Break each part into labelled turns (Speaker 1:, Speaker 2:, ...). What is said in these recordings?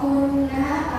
Speaker 1: คุณนะคะ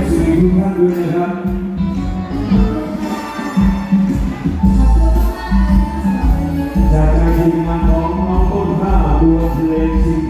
Speaker 1: อฟซีทุกท่านด้วยนะครับจากการทีมงานของน้องต้นข้าวบัวเพลงสิง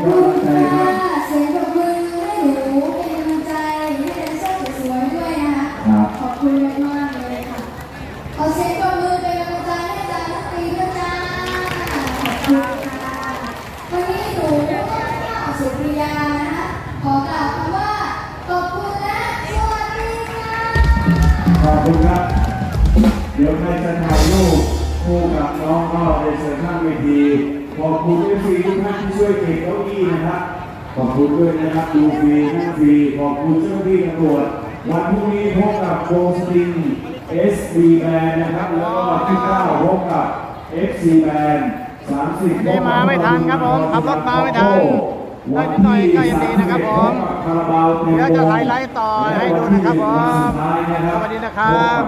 Speaker 1: กเป็นกำลังใจครับ
Speaker 2: เสียงปรบมือให้หนูเป็นกำลังใจให้แดนเซอร์สวยๆด้วยนะคะ
Speaker 1: ครับ
Speaker 2: ขอบคุณมากๆเลยค่ะขอเสียงปรบมือเป็นกำลังใจให้อาจารย์ทักตีด้วยจ้าขอบคุณค่ะวันนี้หนูก็ข้าวสุริยานะคะขอกล่าวคำว่าขอบคุณและสวัสดีค่ะ
Speaker 1: ขอบคุณครับ เดี๋ยวใครจะถ่ายรูปคู่กับน้องก็ไปเชิญข้างเวที ขอบคุณเอฟซีทุกท่านที่ช่วยเก็บเก้าอี้นะครับ ขอบคุณด้วยนะครับดูฟรีนั่งฟรีขอบคุณเจ้าหน้าที่ตำรวจวันพรุ่งนี้พบกับโกสติง SB Band นนะครับ แล้วก็วันที่9พบกับ FC Band 30
Speaker 3: นี่มาไม่ทันครับผมขับรถมาไม่ทันได้นิดหน่อยก็ยังดีนะครับผม
Speaker 1: คาราบาวเดี๋
Speaker 3: ยวจะไฮไลท์ต่อให้ดูนะครับผม
Speaker 1: ส
Speaker 3: วัสดีนะครับ